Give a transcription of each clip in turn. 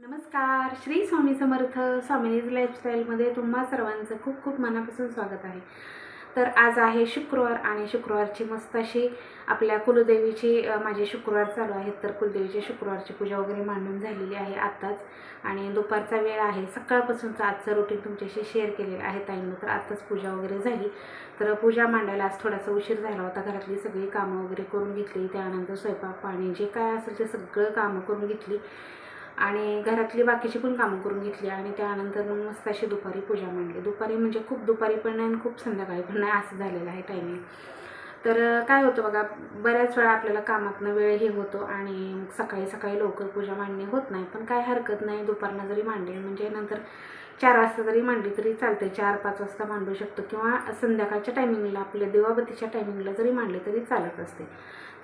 नमस्कार श्री स्वामी समर्थ स्वामिनीज लाईफस्टाईलमध्ये तुम्हा सर्वांचं खूप खूप मनापासून स्वागत आहे. तर आज आहे शुक्रवार आणि शुक्रवारची मस्त अशी आपल्या कुलदेवीची माझे शुक्रवार चालू आहेत तर कुलदेवीची शुक्रवारची पूजा वगैरे मांडून झालेली आहे आत्ताच. आणि दुपारचा वेळ आहे सकाळपासूनचं आजचं रुटीन तुमच्याशी शेअर केलेलं आहे ताईंनं तर आत्ताच पूजा वगैरे झाली. तर पूजा मांडायला आज थोडासा उशीर झाला होता घरातली सगळी कामं वगैरे करून घेतली त्यानंतर स्वयंपाक पाणी जे काय असेल ते सगळं कामं करून घेतली. आणि घरातली बाकीची पण कामं करून घेतली आणि त्यानंतर मग मस्त अशी दुपारी पूजा मांडली. दुपारी म्हणजे खूप दुपारी पण नाही आणि खूप संध्याकाळी पण नाही असं झालेलं आहे टायमिंग तर काय होतं बघा बऱ्याच वेळा आपल्याला कामातनं वेळ हे होतो आणि मग सकाळी सकाळी लवकर पूजा मांडणी होत नाही. पण काय हरकत नाही दुपारनं जरी मांडली म्हणजे नंतर चार वाजता जरी मांडली तरी चालते चार पाच वाजता मांडू शकतो. किंवा संध्याकाळच्या टायमिंगला आपल्या देवाबतीच्या टायमिंगला जरी मांडले तरी चालत असते.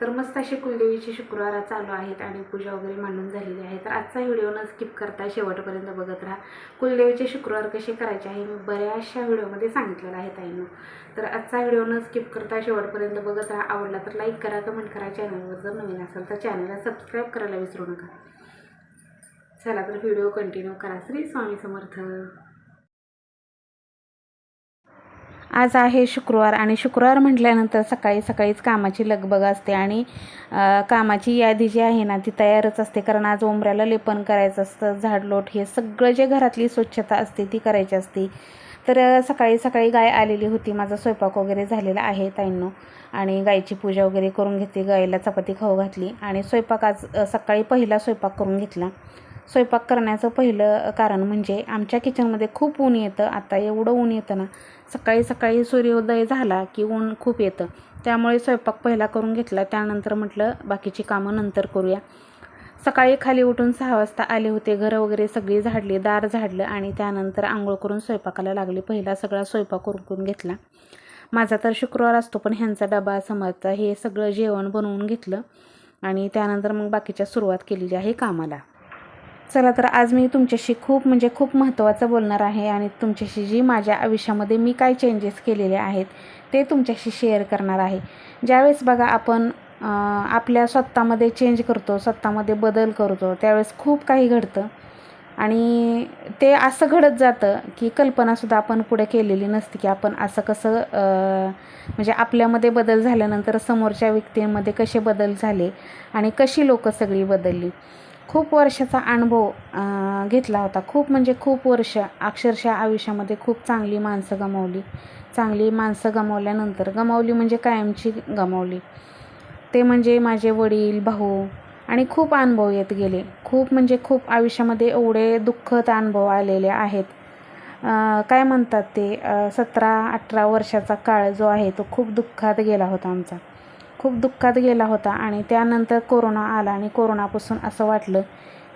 तर मस्त अशी कुलदेवीची शुक्रवार चालू आहेत आणि पूजा वगैरे मांडून झालेली आहे. तर आजचा व्हिडिओ न स्किप करता शेवटपर्यंत बघत राहा. कुलदेवीचे शुक्रवार कसे करायचे आहे मी बऱ्याचशा व्हिडिओमध्ये सांगितलेलं आहे ताईनं. तर आजचा व्हिडिओ न स्किप करता शेवटपर्यंत बघत राहा. आवडला तर लाईक करा कमेंट करा. चॅनलवर जर नवीन असेल तर चॅनलला सबस्क्राईब करायला विसरू नका. चला तर व्हिडिओ कंटिन्यू करा. श्री स्वामी समर्थ. आज आहे शुक्रवार आणि शुक्रवार म्हटल्यानंतर सकाळी सकाळीच कामाची लगबग असते आणि कामाची यादी जी आहे ना ती तयारच असते. कारण आज उंबऱ्याला लेपन करायचं असतं झाडलोट हे सगळं जे घरातली स्वच्छता असते ती करायची असते. तर सकाळी सकाळी गाय आलेली होती. माझा स्वयंपाक वगैरे झालेला आहे ताईंनो. आणि गायची पूजा वगैरे करून घेतली. गायला चपाती खाऊ घातली. आणि स्वयंपाक आज सकाळी पहिला स्वयंपाक करून घेतला. स्वयंपाक करण्याचं पहिलं कारण म्हणजे आमच्या किचनमध्ये खूप ऊन येतं. आता एवढं ऊन येतं ना सकाळी सकाळी सूर्योदय झाला की ऊन खूप येतं. त्यामुळे स्वयंपाक पहिला करून घेतला त्यानंतर म्हटलं बाकीची कामं नंतर करूया. सकाळी खाली उठून सहा वाजता आले होते घरं वगैरे सगळी झाडली दार झाडलं आणि त्यानंतर आंघोळ करून स्वयंपाकाला लागले. पहिला सगळा स्वयंपाक करून घेतला. माझा तर शुक्रवार असतो पण ह्यांचा डबा समजता हे सगळं जेवण बनवून घेतलं आणि त्यानंतर मग बाकीच्या सुरुवात केलेली आहे कामाला. चला तर आज मी तुमच्याशी खूप म्हणजे खूप महत्त्वाचं बोलणार आहे आणि तुमच्याशी जी माझ्या आयुष्यामध्ये मी काय चेंजेस केलेले आहेत ते तुमच्याशी शेअर करणार आहे. ज्यावेळेस बघा आपण आपल्या स्वतःमध्ये चेंज करतो स्वतःमध्ये बदल करतो त्यावेळेस खूप काही घडतं. आणि ते असं घडत जातं की कल्पनासुद्धा आपण पुढे केलेली नसते की आपण असं कसं म्हणजे आपल्यामध्ये बदल झाल्यानंतर समोरच्या व्यक्तींमध्ये कसे बदल झाले आणि कशी लोकं सगळी बदलली. खूप वर्षाचा अनुभव घेतला होता. खूप म्हणजे खूप वर्ष अक्षरशः आयुष्यामध्ये खूप चांगली माणसं गमावली. चांगली माणसं गमावल्यानंतर गमावली म्हणजे कायमची गमावली. ते म्हणजे माझे वडील भाऊ आणि खूप अनुभव येत गेले. खूप म्हणजे खूप आयुष्यामध्ये एवढे दुःखद अनुभव आलेले आहेत. काय म्हणतात ते सतरा अठरा वर्षाचा काळ जो आहे तो खूप दुःखात गेला होता आमचा. खूप दुःखात गेला होता आणि त्यानंतर कोरोना आला आणि कोरोनापासून असं वाटलं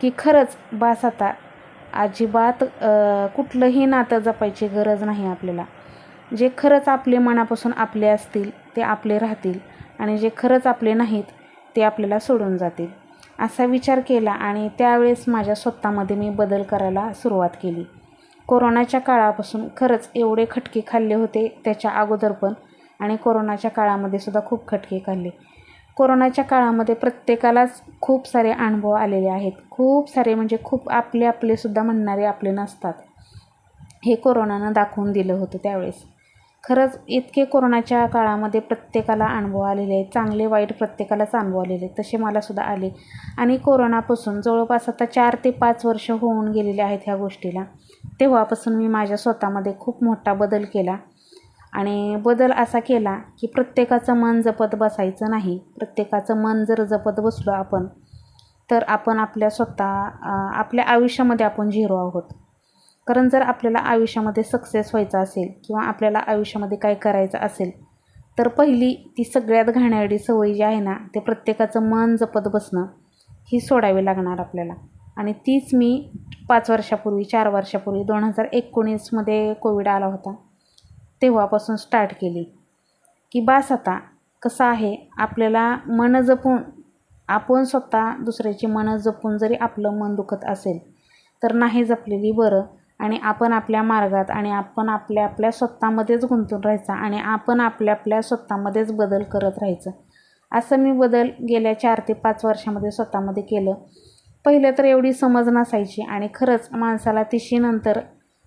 की खरंच बास आता अजिबात कुठलंही नातं जपायची गरज नाही आपल्याला. जे खरंच आपले मनापासून आपले असतील ते आपले राहतील आणि जे खरंच आपले नाहीत ते आपल्याला सोडून जातील. असा विचार केला आणि त्यावेळेस माझ्या स्वतःमध्ये मी बदल करायला सुरुवात केली. कोरोनाच्या काळापासून खरंच एवढे खटके खाल्ले होते त्याच्या अगोदर पण आणि कोरोनाच्या काळामध्ये सुद्धा खूप खटके काढले कोरोनाच्या काळामध्ये प्रत्येकालाच खूप सारे अनुभव आलेले आहेत. खूप सारे म्हणजे खूप आपले आपले सुद्धा म्हणणारे आपले नसतात. हे कोरोनानं दाखवून दिलं होतं त्यावेळेस. खरंच इतके कोरोनाच्या काळामध्ये प्रत्येकाला अनुभव आलेले आहेत. चांगले वाईट प्रत्येकालाच अनुभव आलेले आहेत. तसे मलासुद्धा आले. आणि कोरोनापासून जवळपास आता चार ते पाच वर्ष होऊन गेलेले आहेत ह्या गोष्टीला. तेव्हापासून मी माझ्या स्वतःमध्ये खूप मोठा बदल केला. आणि बदल असा केला की प्रत्येकाचं मन जपत बसायचं नाही. प्रत्येकाचं मन जर जपत बसलो आपण तर आपण आपल्या स्वतः आपल्या आयुष्यामध्ये आपण झिरो आहोत. कारण जर आपल्याला आयुष्यामध्ये सक्सेस व्हायचं असेल किंवा आपल्याला आयुष्यामध्ये काय करायचं असेल तर पहिली ती सगळ्यात घाणेरडी सवय जी आहे ना ते प्रत्येकाचं मन जपत बसणं ही सोडावी लागणार आपल्याला. आणि तीच मी पाच वर्षापूर्वी चार वर्षापूर्वी दोन हजार एकोणीसमध्ये कोविड आला होता. तेव्हापासून स्टार्ट केली. की बास आता कसं आहे आपल्याला मन जपून आपण स्वतः दुसऱ्याची मनं जपून जरी आपलं मन दुखत असेल तर नाही जपलेली बरं. आणि आपण आपल्या मार्गात आणि आपण आपल्या आपल्या स्वतःमध्येच गुंतून राहायचं आणि आपण आपल्या आपल्या स्वतःमध्येच बदल करत राहायचं. असं मी बदल गेल्या चार ते पाच वर्षामध्ये स्वतःमध्ये केलं. पहिलं तर एवढी समज नसायची आणि खरंच माणसाला तिशीनंतर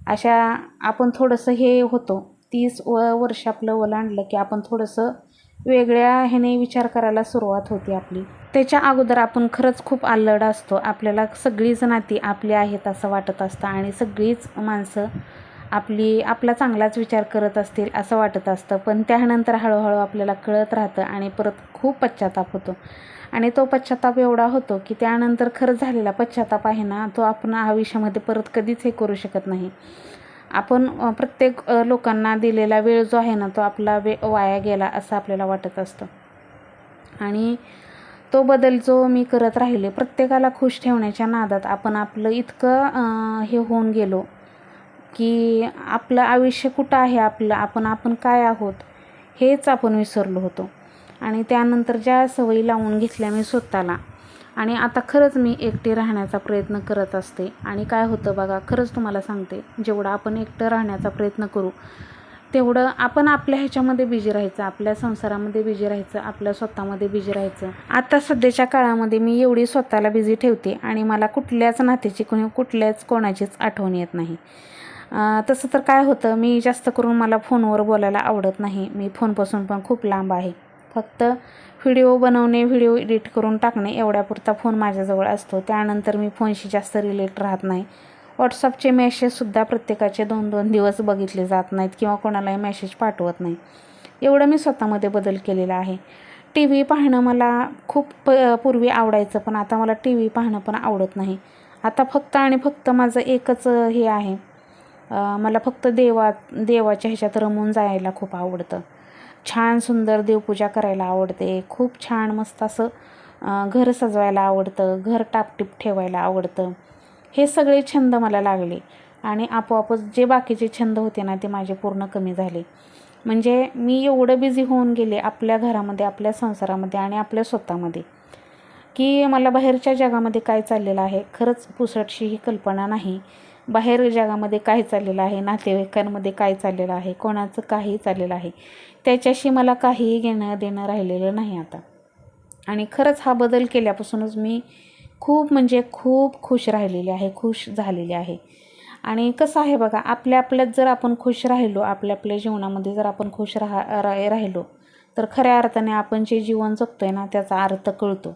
अशा आपण थोडंसं हे होतो तीस व वर्ष आपलं ओलांडलं की आपण थोडंसं वेगळ्या ह्याने विचार करायला सुरुवात होती आपली. त्याच्या अगोदर आपण खरंच खूप आल्लड असतो. आपल्याला सगळीच नाती आपली आहेत असं वाटत असतं आणि सगळीच माणसं आपली आपला चांगलाच विचार करत असतील असं वाटत असतं. पण त्यानंतर हळूहळू आपल्याला कळत राहतं आणि परत खूप पश्चाताप होतो. आणि तो पश्चाताप एवढा होतो की त्यानंतर खरंच झालेला पश्चाताप आहे ना तो आपण आयुष्यामध्ये परत कधीच हे करू शकत नाही. आपण प्रत्येक लोकांना दिलेला वेळ जो आहे ना तो आपला वे वाया गेला असं आपल्याला वाटत असतं. आणि तो बदल जो मी करत राहिले प्रत्येकाला खुश ठेवण्याच्या नादात आपण आपलं इतकं हे होऊन गेलो की आपलं आयुष्य कुठं आहे आपलं आपण आपण काय आहोत हेच आपण विसरलो होतो. आणि त्यानंतर ज्या सवयी लावून घेतल्या मी स्वतःला आणि आता खरंच मी एकटी राहण्याचा प्रयत्न करत असते. आणि काय होतं बघा खरंच तुम्हाला सांगते जेवढं आपण एकटं राहण्याचा प्रयत्न करू तेवढं आपण आपल्या ह्याच्यामध्ये बिझी राहायचं आपल्या संसारामध्ये बिझी राहायचं आपल्या स्वतःमध्ये बिझी राहायचं. आता सध्याच्या काळामध्ये मी एवढी स्वतःला बिझी ठेवते आणि मला कुठल्याच नात्याची कोणी कुठल्याच कोणाचीच आठवण येत नाही. तसं तर काय होतं मी जास्त करून मला फोनवर बोलायला आवडत नाही. मी फोनपासून पण खूप लांब आहे. फक्त व्हिडिओ बनवणे व्हिडिओ एडिट करून टाकणे एवढ्यापुरता फोन माझ्याजवळ असतो. त्यानंतर मी फोनशी जास्त रिलेट राहत नाही. व्हॉट्सअपचे मेसेजसुद्धा प्रत्येकाचे दोन दोन दिवस बघितले जात नाहीत किंवा कोणालाही मेसेज पाठवत नाही. एवढं मी स्वतःमध्ये बदल केलेला आहे. टी व्ही पाहणं मला खूप प पूर्वी आवडायचं पण आता मला टी व्ही पाहणं पण आवडत नाही. आता फक्त आणि फक्त माझं एकच हे आहे. मला फक्त देवा देवाच्या ह्याच्यात रमून जायला खूप आवडतं. छान सुंदर देवपूजा करायला आवडते. खूप छान मस्त असं घर सजवायला आवडतं घर टापटीप ठेवायला आवडतं. हे सगळे छंद मला लागले आणि आपोआपच जे बाकीचे छंद होते ना ते माझे पूर्ण कमी झाले. म्हणजे मी एवढं बिझी होऊन गेले आपल्या घरामध्ये आपल्या संसारामध्ये आणि आपल्या स्वतःमध्ये की मला बाहेरच्या जगामध्ये काय चाललेलं आहे खरंच पुसटशी ही कल्पना नाही. बाहेर जगामध्ये काय चाललेलं आहे नातेवाईकांमध्ये काय चाललेलं आहे कोणाचं काही चाललेलं आहे. त्याच्याशी मला काहीही घेणं देणं राहिलेलं नाही आता. आणि खरंच हा बदल केल्यापासूनच मी खूप म्हणजे खूप खुश राहिलेली आहे खुश झालेली आहे. आणि कसं आहे बघा आपल्या आपल्यात जर आपण खुश राहिलो आपल्या आपल्या जीवनामध्ये जर आपण खुश राहा राहिलो तर खऱ्या अर्थाने आपण जे जीवन जगतो आहे ना त्याचा अर्थ कळतो.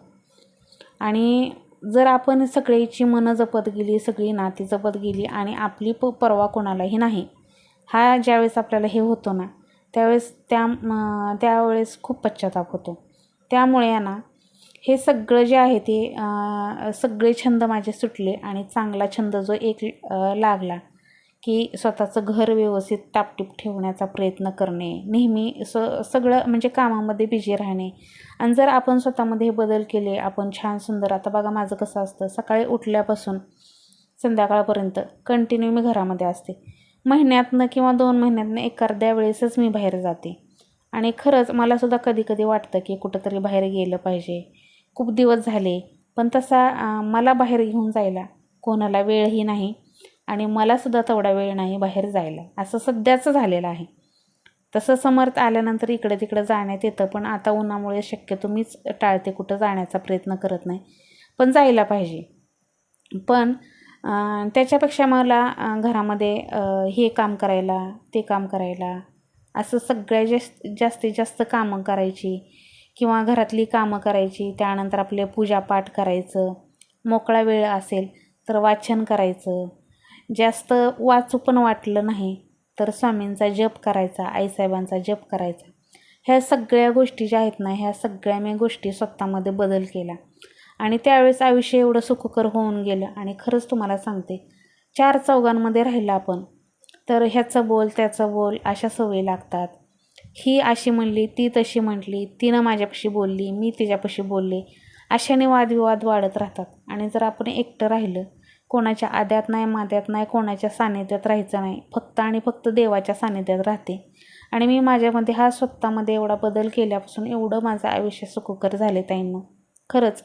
आणि जर आपण सगळ्याची मनं जपत गेली सगळी नाती जपत गेली आणि आपली प परवा कोणालाही नाही हा ज्यावेळेस आपल्याला हे होतो ना त्यावेळेस त्या त्यावेळेस खूप पश्चाताप होतो. त्यामुळे आहे ना हे सगळं जे आहे ते सगळे छंद माझे सुटले आणि चांगला छंद जो एक लागला की स्वतःचं घर व्यवस्थित टापटीप ठेवण्याचा प्रयत्न करणे नेहमी स सगळं म्हणजे कामामध्ये बिझी राहणे. आणि जर आपण स्वतःमध्ये हे बदल केले आपण छान सुंदर आता बघा माझं कसं असतं सकाळी उठल्यापासून संध्याकाळपर्यंत कंटिन्यू मी घरामध्ये असते. महिन्यातनं किंवा दोन महिन्यातनं एखाद्या वेळेसच मी बाहेर जाते. आणि खरंच मलासुद्धा कधी कधी वाटतं की कुठंतरी बाहेर गेलं पाहिजे. खूप दिवस झाले पण तसा मला बाहेर घेऊन जायला कोणाला वेळही नाही आणि मलासुद्धा तेवढा वेळ नाही बाहेर जायला. असं सध्याचं झालेलं आहे. तसं समर्थ आल्यानंतर इकडे तिकडे जाण्यात येतं पण आता उन्हामुळे शक्यतो मीच टाळते कुठं जाण्याचा प्रयत्न करत नाही. पण जायला पाहिजे. पण त्याच्यापेक्षा मला घरामध्ये हे काम करायला ते काम करायला असं सगळ्या जास्त जास्तीत जास्त कामं करायची किंवा घरातली कामं करायची त्यानंतर आपले पूजापाठ करायचं मोकळा वेळ असेल तर वाचन करायचं. जास्त वाचू पण वाटलं नाही तर स्वामींचा जप करायचा आईसाहेबांचा जप करायचा. ह्या सगळ्या गोष्टी ज्या आहेत ना ह्या सगळ्या मी गोष्टी स्वतःमध्ये बदल केला. आणि त्यावेळेस आयुष्य एवढं सुखकर होऊन गेलं आणि खरंच तुम्हाला सांगते चार चौघांमध्ये राहिलं आपण तर ह्याचं बोल त्याचं बोल अशा सवयी लागतात. ही अशी म्हणली ती तशी म्हटली तिनं माझ्यापाशी बोलली मी तिच्यापाशी बोलले अशाने वादविवाद वाढत राहतात. आणि जर आपण एकटं राहिलं कोणाच्या आद्यात नाही माद्यात नाही कोणाच्या सानिध्यात राहायचं नाही फक्त आणि फक्त देवाच्या सानिध्यात राहते. आणि मी माझ्यामध्ये हा स्वतःमध्ये एवढा बदल केल्यापासून एवढं माझं आयुष्य सुखकर झाले ताईंना. खरंच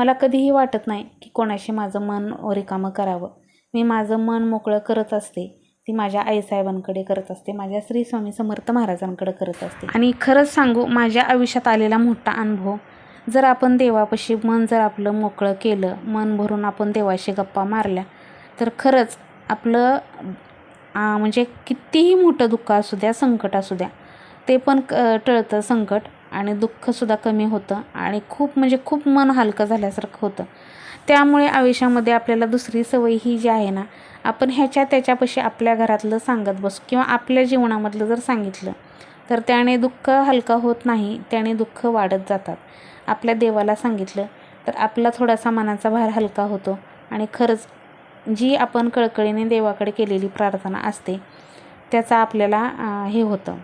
मला कधीही वाटत नाही की कोणाशी माझं मन रिकामं करावं. मी माझं मन मोकळं करत असते. ती माझ्या आईसाहेबांकडे करत असते. माझ्या श्री स्वामी समर्थ महाराजांकडे करत असते. आणि खरंच सांगू माझ्या आयुष्यात आलेला मोठा अनुभव जर आपण देवापाशी मन जर आपलं मोकळं केलं मन भरून आपण देवाशी गप्पा मारल्या तर खरंच आपलं म्हणजे कितीही मोठं दुःख असू द्या संकट असू द्या ते पण क टळतं संकट. आणि दुःखसुद्धा कमी होतं आणि खूप म्हणजे खूप मन हलकं झाल्यासारखं होतं. त्यामुळे आयुष्यामध्ये आपल्याला दुसरी सवय ही जी आहे ना आपण ह्याच्या त्याच्यापाशी आपल्या घरातलं सांगत बसू किंवा आपल्या जीवनामधलं जर सांगितलं तर त्याने दुःख हलका होत नाही त्याने दुःख वाढत जातात. आपल्या देवाला सांगितलं तर आपला थोडासा मनाचा भार हलका होतो आणि खरंच जी आपण कळकळीने देवाकडे केलेली प्रार्थना असते त्याचा आपल्याला हे होतं.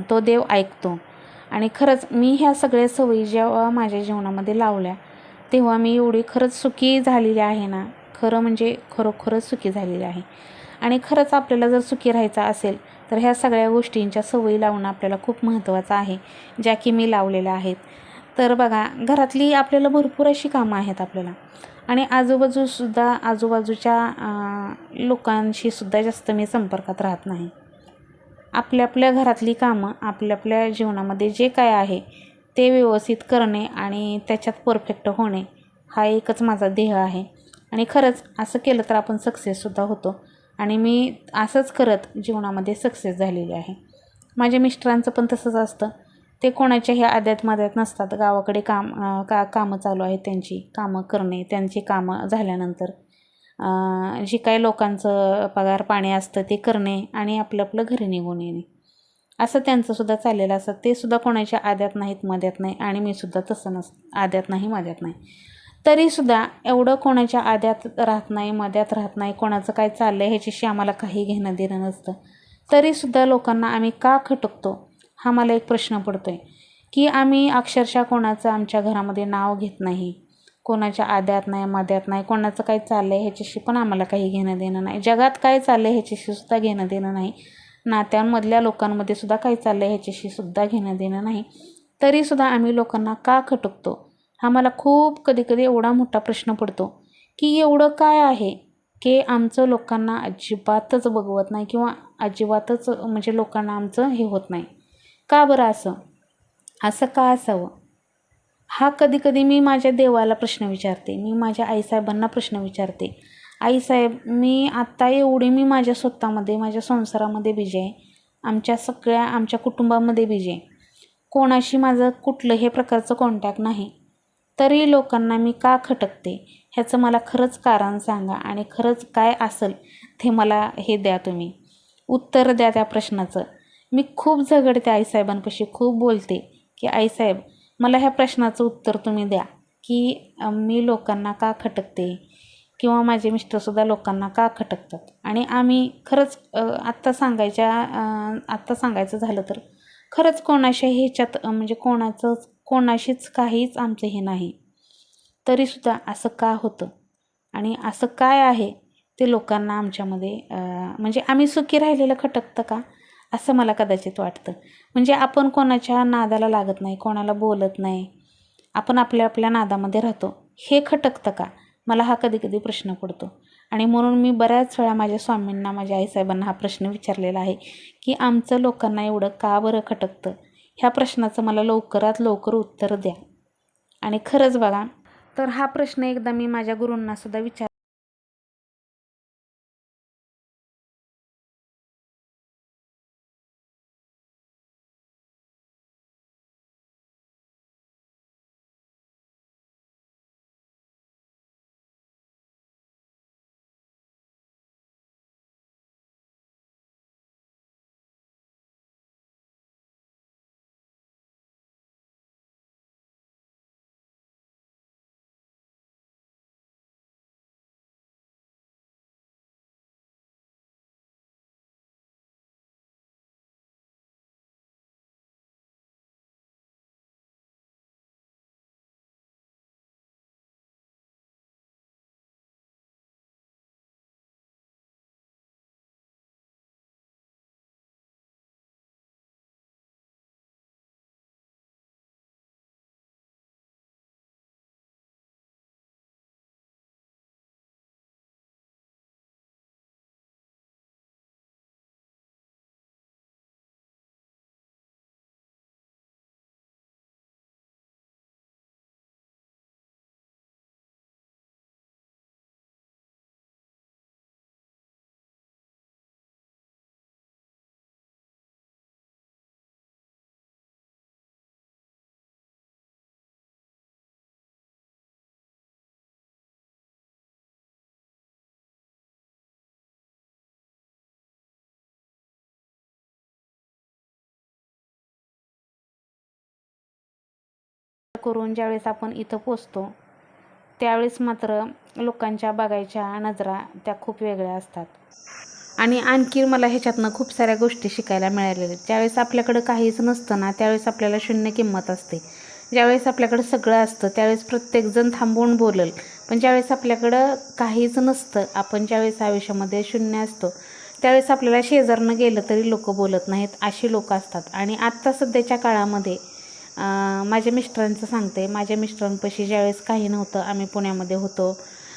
तो देव ऐकतो. आणि खरंच मी ह्या सगळ्या सवयी जेव्हा माझ्या जीवनामध्ये लावल्या तेव्हा मी एवढी खरंच सुखी झालेली आहे ना. खरं म्हणजे खरोखरच सुखी झालेली आहे. आणि खरंच आपल्याला जर सुखी राहायचं असेल तर ह्या सगळ्या गोष्टींच्या सवयी लावणं आपल्याला खूप महत्त्वाचं आहे ज्या की मी लावलेल्या आहेत. तर बघा घरातली आपल्याला भरपूर अशी कामं आहेत आपल्याला. आणि आजूबाजूसुद्धा आजूबाजूच्या लोकांशी सुद्धा जास्त मी संपर्कात राहत नाही. आपल्या आपल्या घरातली कामं आपल्या आपल्या जीवनामध्ये जे काय आहे ते व्यवस्थित करणे आणि त्याच्यात परफेक्ट होणे हा एकच माझा ध्येय आहे. आणि खरंच असं केलं तर आपण सक्सेससुद्धा होतो. आणि मी असंच करत जीवनामध्ये सक्सेस झालेली आहे. माझ्या मिस्टरांचं पण तसंच असतं. ते कोणाच्याही आद्यात माद्यात नसतात. गावाकडे काम का कामं चालू आहेत त्यांची. कामं करणे त्यांची कामं झाल्यानंतर. जी काही लोकांचं पगार पाणी असतं ते करणे आणि आपलं आपलं घरी निघून येणे. असं त्यांचंसुद्धा चाललेलं असतं. ते सुद्धा कोणाच्या आद्यात नाहीत मध्यात नाही आणि मी सुद्धा तसं नस आद्यात नाही मध्यात नाही. तरीसुद्धा एवढं कोणाच्या आद्यात राहत नाही मध्यात राहत नाही कोणाचं काय चाललं आहे ह्याच्याशी आम्हाला काही घेणं देणं नसतं. तरीसुद्धा लोकांना आम्ही का खटकतो? हा मला एक प्रश्न पडतो आहे की आम्ही अक्षरशः कोणाचं आमच्या घरामध्ये नाव घेत नाही कोणाच्या आद्यात नाही मध्यात नाही कोणाचं काय चाललं आहे ह्याच्याशी पण आम्हाला काही घेणं देणं नाही. जगात काय चाललं आहे ह्याच्याशी सुद्धा घेणं देणं नाही. नात्यांमधल्या लोकांमध्ये सुद्धा काय चाललं आहे ह्याच्याशी सुद्धा घेणं देणं नाही. तरीसुद्धा आम्ही लोकांना का खटकतो? हा मला खूप कधी कधी एवढा मोठा प्रश्न पडतो की एवढं काय आहे? की आमचं लोकांना अजिबातच बघवत नाही किंवा अजिबातच म्हणजे लोकांना आमचं हे होत नाही. का बरं असं? असं का असावं? हा कधी कधी मी माझ्या देवाला प्रश्न विचारते. मी माझ्या आईसाहेबांना प्रश्न विचारते. आईसाहेब मी आत्ता एवढी मी माझ्या स्वतःमध्ये माझ्या संसारामध्ये बिजी आहे. आमच्या सगळ्या आमच्या कुटुंबामध्ये बिजी आहे. कोणाशी माझं कुठलंही प्रकारचं कॉन्टॅक्ट नाही. तरी लोकांना मी का खटकते ह्याचं मला खरंच कारण सांगा आणि खरंच काय असेल ते मला हे द्या तुम्ही. उत्तर द्या त्या प्रश्नाचं. मी खूप झगडते आईसाहेबांपाशी खूप बोलते की आईसाहेब मला ह्या प्रश्नाचं उत्तर तुम्ही द्या. की मी लोकांना का खटकते? किंवा माझे मिस्टरसुद्धा लोकांना का खटकतात? आणि आम्ही खरंच आत्ता सांगायच्या आत्ता सांगायचं झालं तर खरंच कोणाशा ह्याच्यात म्हणजे कोणाचंच कोणाशीच काहीच आमचं हे नाही. तरीसुद्धा असं का होतं? आणि असं काय आहे ते लोकांना आमच्यामध्ये म्हणजे आम्ही सुखी राहिलेलं खटकतं का? असं मला कदाचित वाटतं. म्हणजे आपण कोणाच्या नादाला लागत नाही कोणाला बोलत नाही. आपण आपल्या आपल्या नादामध्ये राहतो. हे खटकतं का? मला हा कधी कधी प्रश्न पडतो. आणि म्हणून मी बऱ्याच वेळा माझ्या स्वामींना माझ्या आईसाहेबांना हा प्रश्न विचारलेला आहे की आमचं लोकांना एवढं का बरं खटकतं? ह्या प्रश्नाचं मला लवकरात लवकर उत्तर द्या. आणि खरंच बघा तर हा प्रश्न एकदा मी माझ्या गुरूंनासुद्धा विचार करून ज्यावेळेस आपण इथं पोचतो त्यावेळेस मात्र लोकांच्या बघायच्या नजरा त्या खूप वेगळ्या असतात. आणि आणखी मला ह्याच्यातनं खूप साऱ्या गोष्टी शिकायला मिळालेल्या आहेत. ज्यावेळेस आपल्याकडं काहीच नसतं ना त्यावेळेस आपल्याला शून्य किंमत असते. ज्यावेळेस आपल्याकडं सगळं असतं त्यावेळेस प्रत्येकजण थांबवून बोलल. पण ज्यावेळेस आपल्याकडं काहीच नसतं आपण ज्यावेळेस आयुष्यामध्ये शून्य असतो त्यावेळेस आपल्याला शेजारनं गेलं तरी लोक बोलत नाहीत अशी लोक असतात. आणि आत्ता सध्याच्या काळामध्ये माझ्या मिस्टरांचं सांगते. माझ्या मिस्टरांपाशी ज्यावेळेस काही नव्हतं आम्ही पुण्यामध्ये होतो.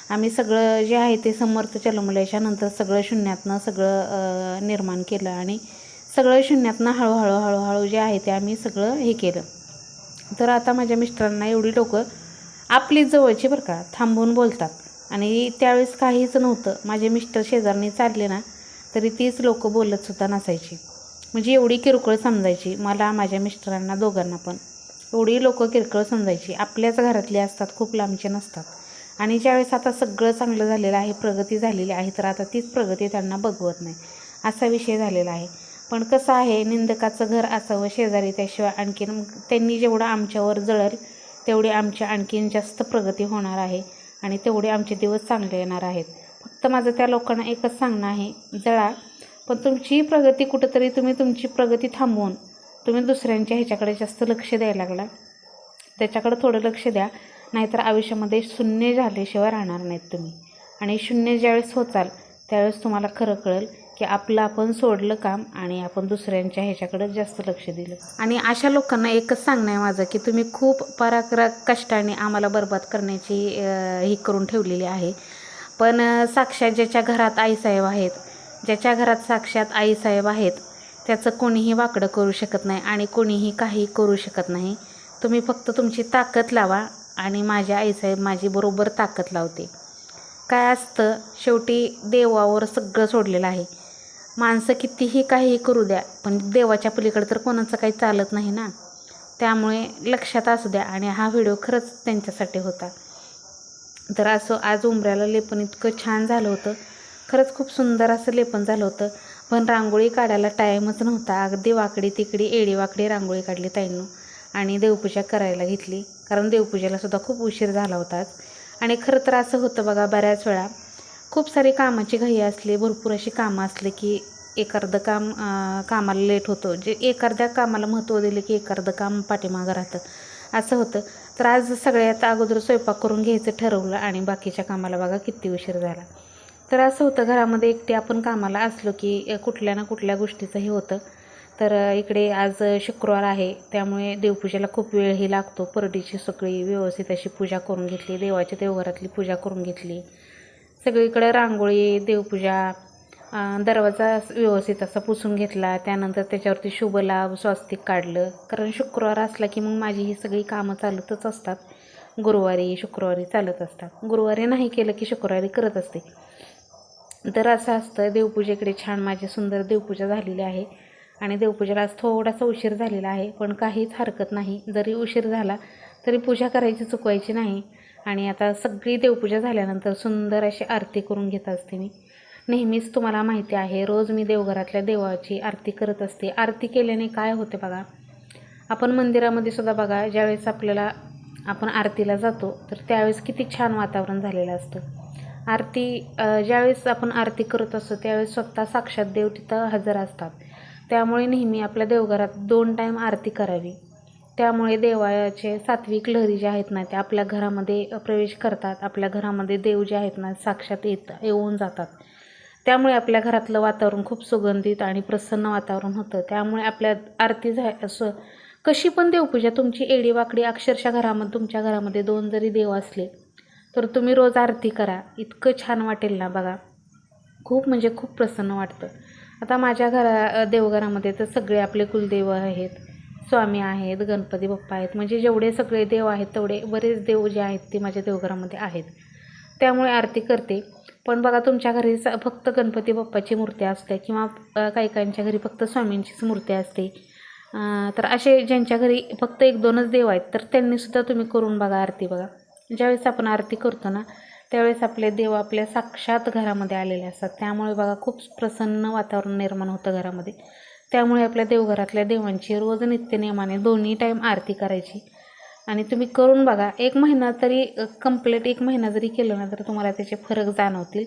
आम्ही सगळं जे आहे ते समर्थ जन्मल्याच्या नंतर सगळं शून्यातनं सगळं निर्माण केलं आणि सगळं शून्यातनं हळूहळू हळूहळू जे आहे ते आम्ही सगळं हे केलं. तर आता माझ्या मिस्टरांना एवढी लोक आपली जवळची बरं का थांबून बोलतात. आणि त्यावेळेस काहीच नव्हतं. माझे मिस्टर शेजारनी चालले ना तरी तीच लोकं बोलतसुद्धा नसायची. म्हणजे एवढी किरकोळ समजायची. मला माझ्या मिस्टरांना दोघांना पण. एवढी लोक किरकळ समजायची. आपल्याच घरातली असतात खूप लांबचे नसतात. आणि ज्यावेळेस आता सगळं चांगलं झालेलं आहे प्रगती झालेली आहे तर आता तीच प्रगती त्यांना बघवत नाही असा विषय झालेला आहे. पण कसं आहे निंदकाचं घर असावं शेजारी त्याशिवाय आणखीन त्यांनी जेवढं आमच्यावर जळल तेवढी आमच्या आणखीन जास्त प्रगती होणार आहे आणि तेवढे आमचे दिवस चांगले येणार आहेत. फक्त माझं त्या लोकांना एकच सांगणं आहे जळा पण तुमची प्रगती कुठंतरी तुम्ही तुमची प्रगती थांबवून तुम्ही दुसऱ्यांच्या ह्याच्याकडे जास्त लक्ष द्यायला लागला. त्याच्याकडे थोडं लक्ष द्या नाहीतर आयुष्यामध्ये शून्य झाल्याशिवाय राहणार नाहीत तुम्ही. आणि शून्य ज्यावेळेस होचाल त्यावेळेस तुम्हाला खरं कळेल की आपलं आपण सोडलं काम आणि आपण दुसऱ्यांच्या ह्याच्याकडे जास्त लक्ष दिलं. आणि अशा लोकांना एकच सांगणं आहे माझं की तुम्ही खूप पराक्र कष्टाने आम्हाला बरबाद करण्याची ही करून ठेवलेली आहे. पण साक्षात ज्याच्या घरात आईसाहेब आहेत ज्याच्या घरात साक्षात आईसाहेब आहेत त्याचं कोणीही वाकडं करू शकत नाही आणि कोणीही काही करू शकत नाही. तुम्ही फक्त तुमची ताकद लावा आणि माझ्या आईसाहेब माझी बरोबर ताकद लावते काय असतं शेवटी देवावर सगळं सोडलेलं आहे. माणसं कितीही काहीही करू द्या पण देवाच्या पलीकडे तर कोणाचं काही चालत नाही ना. त्यामुळे लक्षात असू द्या आणि हा व्हिडिओ खरंच त्यांच्यासाठी होता. तर असं आज उंबऱ्याला लेपन इतकं छान झालं होतं. खरंच खूप सुंदर असं लेपन झालं होतं. पण रांगोळी काढायला टाईमच नव्हता. अगदी वाकडी तिकडी एडी वाकडी रांगोळी काढली ताईंनो आणि देवपूजा करायला घेतली. कारण देवपूजेला सुद्धा खूप उशीर झाला होता आणि खरं तर असं होतं बघा बऱ्याच वेळा खूप सारी कामाची घाई असली भरपूर अशी कामं असली की एक अर्धं काम कामाला लेट होतं. जे एक अर्ध्या कामाला महत्त्व दिलं की एक अर्धं काम पाठीमागं राहतं. असं होतं. तर आज सगळ्यात अगोदर स्वयंपाक करून घ्यायचं ठरवलं आणि बाकीच्या कामाला बघा किती उशीर झाला. तर असं होतं घरामध्ये एकटे आपण कामाला असलो की कुठल्या ना कुठल्या गोष्टीचं हे होतं. तर इकडे आज शुक्रवार आहे त्यामुळे देवपूजेला खूप वेळही लागतो. परडीची सगळी व्यवस्थित अशी पूजा करून घेतली देवाच्या देवघरातली पूजा करून घेतली. सगळीकडे रांगोळी देवपूजा दरवाजा व्यवस्थित असा पुसून घेतला. त्यानंतर त्याच्यावरती शुभ लाभ स्वस्तिक काढलं. कारण शुक्रवार असला की मग माझी ही सगळी कामं चालतच असतात. गुरुवारी शुक्रवारी चालत असतात. गुरुवारी नाही केलं की शुक्रवारी करत असते. तर असं असतं देवपूजेकडे छान माझी सुंदर देवपूजा झालेली आहे. आणि देवपूजेला आज थोडासा उशीर झालेला आहे पण काहीच हरकत नाही. जरी उशीर झाला तरी पूजा करायची चुकवायची नाही. आणि आता सगळी देवपूजा झाल्यानंतर सुंदर अशी आरती करून घेत असते मी. नेहमीच तुम्हाला माहिती आहे रोज मी देवघरातल्या देवाची आरती करत असते. आरती केल्याने काय होते बघा? आपण मंदिरामध्ये सुद्धा बघा ज्यावेळेस आपल्याला आपण आरतीला जातो तर त्यावेळेस किती छान वातावरण झालेलं असतं. आरती ज्यावेळेस आपण आरती करत असतो त्यावेळेस स्वतः साक्षात देव तिथं हजर असतात. त्यामुळे नेहमी आपल्या देवघरात दोन टाईम आरती करावी. त्यामुळे देवाचे सात्विक लहरी ज्या आहेत ना त्या आपल्या घरामध्ये प्रवेश करतात. आपल्या घरामध्ये देव जे आहेत ना साक्षात येत येऊन जातात. त्यामुळे आपल्या घरातलं वातावरण खूप सुगंधित आणि प्रसन्न वातावरण होतं. त्यामुळे आपल्या आरती झा असं कशी पण देवपूजा तुमची एडी वाकडी अक्षरशः घरामध्ये तुमच्या घरामध्ये दोन जरी देव असले तर तुम्ही रोज आरती करा. इतकं छान वाटेल ना बघा. खूप म्हणजे खूप प्रसन्न वाटतं. आता माझ्या घरा देवघरामध्ये तर सगळे आपले कुलदेव आहेत. स्वामी आहेत गणपती बाप्पा आहेत. म्हणजे जेवढे सगळे देव आहेत तेवढे बरेच देव जे आहेत ते माझ्या देवघरामध्ये आहेत. त्यामुळे आरती करते. पण बघा तुमच्या घरी स- फक्त गणपती बाप्पाची मूर्ती असते किंवा काही काहींच्या घरी फक्त स्वामींचीच मूर्ती असते. तर असे ज्यांच्या घरी फक्त एक दोनच देव आहेत तर त्यांनीसुद्धा तुम्ही करून बघा आरती बघा. ज्यावेळेस आपण आरती करतो ना त्यावेळेस आपले देव आपल्या साक्षात घरामध्ये आलेले असतात. त्यामुळे बघा खूप प्रसन्न वातावरण निर्माण होतं घरामध्ये. त्यामुळे आपल्या देवघरातल्या देवांची रोज नित्यनियमाने दोन्ही टाईम आरती करायची. आणि तुम्ही करून बघा एक महिना तरी कंप्लीट एक महिना जरी केलं ना तर तुम्हाला त्याचे फरक जाणवतील.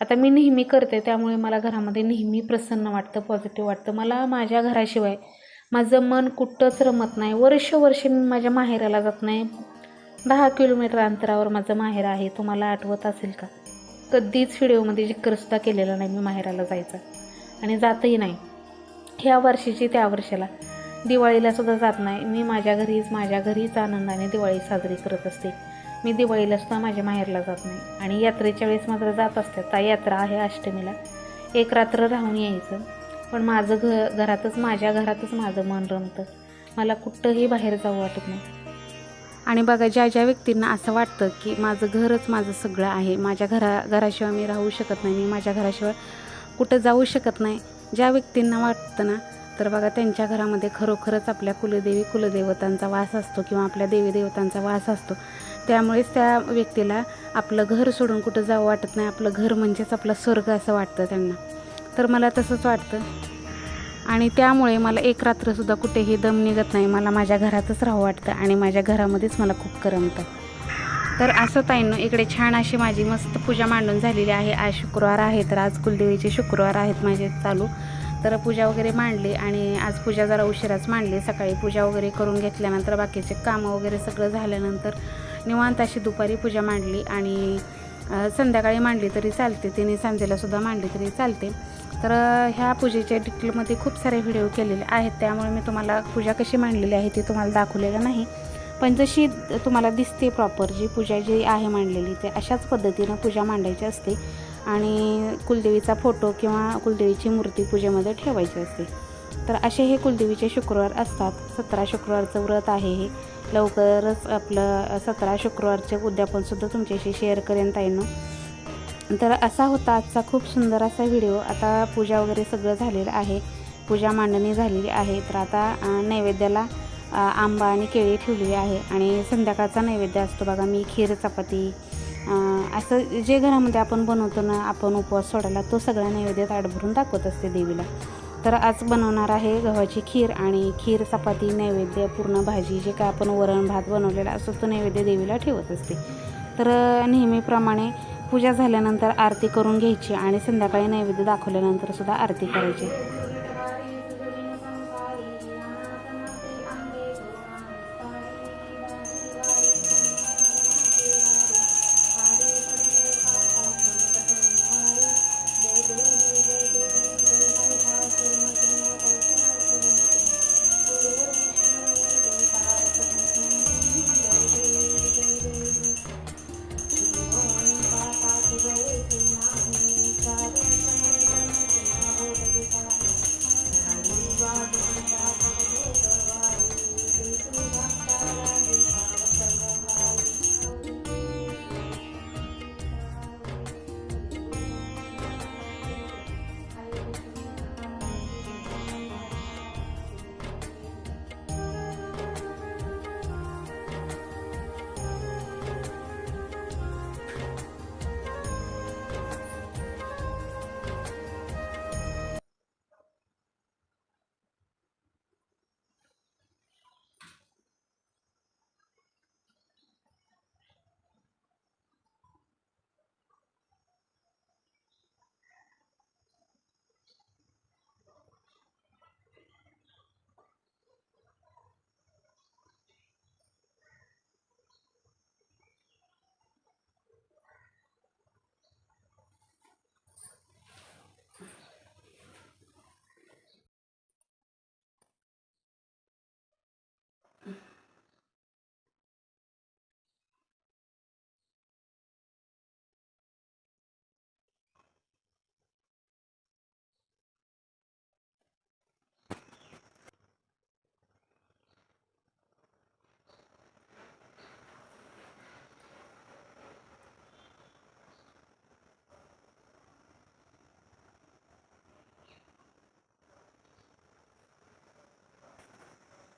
आता मी नेहमी करते त्यामुळे मला घरामध्ये नेहमी प्रसन्न वाटतं पॉझिटिव्ह वाटतं. मला माझ्या घराशिवाय माझं मन कुठंच रमत नाही. वर्ष वर्ष मी माझ्या माहेराला जात नाही. दहा किलोमीटर अंतरावर माझं माहेर आहे तुम्हाला आठवत असेल का? कधीच व्हिडिओमध्ये जिक्रसुद्धा केलेला नाही मी माहेराला जायचा. आणि जातही नाही. ह्या वर्षीची त्या वर्षाला. दिवाळीला सुद्धा जात नाही. मी माझ्या घरीच माझ्या घरीच आनंदाने दिवाळी साजरी करत असते. मी दिवाळीला सुद्धा माझ्या माहेरला जात नाही. आणि यात्रेच्या वेळेस मात्र जात असते. ता यात्रा आहे अष्टमीला. एक रात्र राहून यायचं. पण माझं घ घरातच माझ्या घरातच माझं मन रमतं. मला कुठंही बाहेर जाऊ वाटत नाही. आणि बघा ज्या ज्या व्यक्तींना असं वाटतं की माझं घरच माझं सगळं आहे माझ्या घरा घराशिवाय मी राहू शकत नाही मी माझ्या घराशिवाय कुठं जाऊ शकत नाही ज्या व्यक्तींना वाटतं ना तर बघा त्यांच्या घरामध्ये खरोखरच आपल्या कुलदेवी कुलदेवतांचा वास असतो किंवा आपल्या देवी देवतांचा वास असतो. त्यामुळेच त्या व्यक्तीला आपलं घर सोडून कुठं जावं वाटत नाही आपलं घर म्हणजेच आपलं स्वर्ग असं वाटतं त्यांना. तर मला तसंच वाटतं. आणि त्यामुळे मला एक रात्रसुद्धा कुठेही दम निघत नाही. मला माझ्या घरातच राहावं वाटतं आणि माझ्या घरामध्येच मला खूप करमतं. तर असं ताईंनो इकडे छान अशी माझी मस्त पूजा मांडून झालेली आहे. आज शुक्रवार आहे तर आज कुलदेवीचे शुक्रवार आहेत माझे चालू. तर पूजा वगैरे मांडली आणि आज पूजा जरा उशिराच मांडली. सकाळी पूजा वगैरे करून घेतल्यानंतर बाकीचे कामं वगैरे सगळं झाल्यानंतर निवांत अशी दुपारी पूजा मांडली आणि संध्याकाळी मांडली तरी चालते. तिने सांजेलासुद्धा मांडली तरी चालते. तर ह्या पूजेच्या डिटेलमध्ये खूप सारे व्हिडिओ केलेले आहेत. त्यामुळे मी तुम्हाला पूजा कशी मांडलेली आहे ती तुम्हाला दाखवलेलं नाही. पण जशी तुम्हाला दिसते प्रॉपर जी पूजा जी आहे मांडलेली ते अशाच पद्धतीनं पूजा मांडायची असते. आणि कुलदेवीचा फोटो किंवा कुलदेवीची मूर्ती पूजेमध्ये ठेवायची असते. तर असे हे कुलदेवीचे शुक्रवार असतात. सतरा शुक्रवारचं व्रत आहे हे. लवकरच आपलं सतरा शुक्रवारचे उद्यापनसुद्धा तुमच्याशी शेअर करेन ताईनं. तर असा होता आजचा खूप सुंदर असा व्हिडिओ. आता पूजा वगैरे सगळं झालेलं आहे. पूजा मांडणी झालेली आहे. तर आता नैवेद्याला आंबा आणि केळी ठेवलेली आहे आणि संध्याकाळचा नैवेद्य असतो बघा. मी खीर चपाती असं जे घरामध्ये आपण बनवतो ना आपण उपवास सोडायला तो सगळ्या नैवेद्यात आडभरून दाखवत असते देवीला. तर आज बनवणार आहे गव्हाची खीर आणि खीर चपाती नैवेद्य पूर्ण भाजी जे काय आपण वरण भात बनवलेला असतो तो नैवेद्य देवीला ठेवत असते. तर नेहमीप्रमाणे पूजा झाल्यानंतर आरती करून घ्यायची आणि संध्याकाळी नैवेद्य दाखवल्यानंतर सुद्धा आरती करायची.